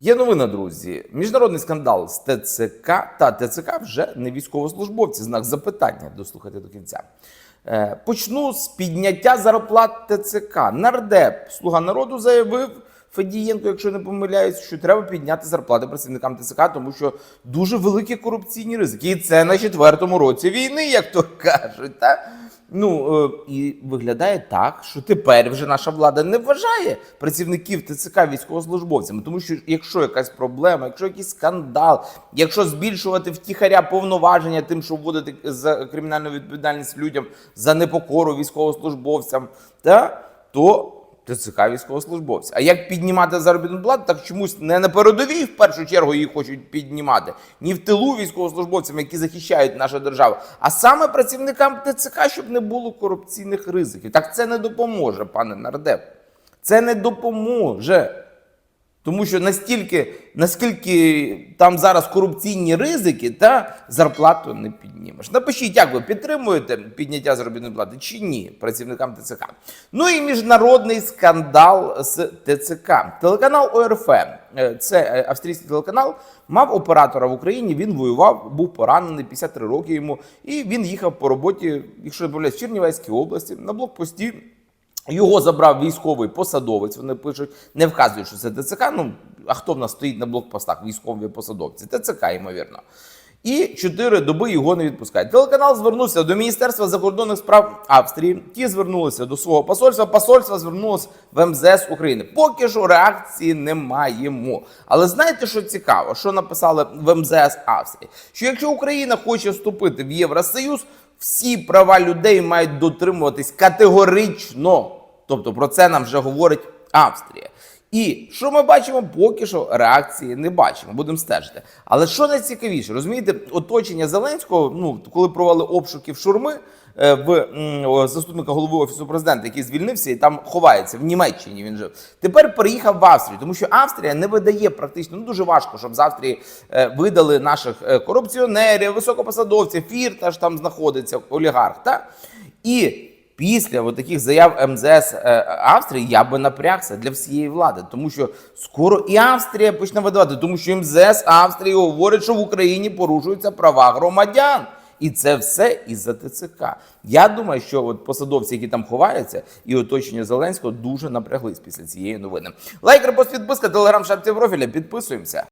Є новина, друзі. Міжнародний скандал з ТЦК та ТЦК вже не військовослужбовці. Знак запитання. Дослухайте до кінця. Е, Почну з підняття зарплат ТЦК. Нардеп, слуга народу, заявив Федієнко, якщо не помиляюсь, що треба підняти зарплати працівникам ТЦК, тому що дуже великі корупційні ризики. І це на четвертому році війни, як то кажуть. Та? Ну е, і виглядає так, що тепер вже наша влада не вважає працівників ТЦК військовослужбовцями, тому що якщо якась проблема, якщо якийсь скандал, якщо збільшувати втіхаря повноваження тим, що вводити за кримінальну відповідальність людям за непокору військовослужбовцям, та то ТЦК військовослужбовця. А як піднімати заробітну плату, так чомусь не на передовій в першу чергу її хочуть піднімати, ні в тилу військовослужбовцям, які захищають нашу державу, а саме працівникам ТЦК, щоб не було корупційних ризиків. Так це не допоможе, пане нардеп. Це не допоможе. Тому що настільки, наскільки там зараз корупційні ризики, та зарплату не піднімеш. Напишіть, як ви підтримуєте підняття заробітної плати чи ні працівникам ТЦК. Ну і міжнародний скандал з ТЦК. Телеканал ОРФ, е, це е, австрійський телеканал, мав оператора в Україні. Він воював, був поранений 53 роки йому, і він їхав по роботі, якщо не помиляюсь, в Чернівецькій області на блокпості. Його забрав військовий посадовець. Вони пишуть, не вказують, що це ТЦК. Ну а хто в нас стоїть на блокпостах? Військові посадовці? ТЦК, ймовірно. І чотири доби його не відпускають. Телеканал звернувся до Міністерства закордонних справ Австрії. Ті звернулися до свого посольства. Посольство звернулося в МЗС України. Поки що реакції не маємо. Але знаєте, що цікаво, що написали в МЗС Австрії? Що якщо Україна хоче вступити в Євросоюз, всі права людей мають дотримуватись категорично. Тобто про це нам вже говорить Австрія. І що ми бачимо, поки що реакції не бачимо, будемо стежити. Але що найцікавіше, розумієте, оточення Зеленського, ну коли провели обшуки в шурми е, в заступника голови офісу президента, який звільнився і там ховається в Німеччині. Він жив. Тепер переїхав в Австрію, тому що Австрія не видає практично ну дуже важко, щоб з Австрії е, видали наших е, корупціонерів, високопосадовців, фірташ там знаходиться олігарх. Та? І Після от таких заяв МЗС е, Австрії я би напрягся для всієї влади, тому що скоро і Австрія почне видавати, тому що МЗС Австрії говорить, що в Україні порушуються права громадян. І це все із-за ТЦК. Я думаю, що от посадовці, які там ховаються, і оточення Зеленського дуже напряглись після цієї новини. Лайк, репост, підписка, телеграм, шапці профіля. Підписуємося.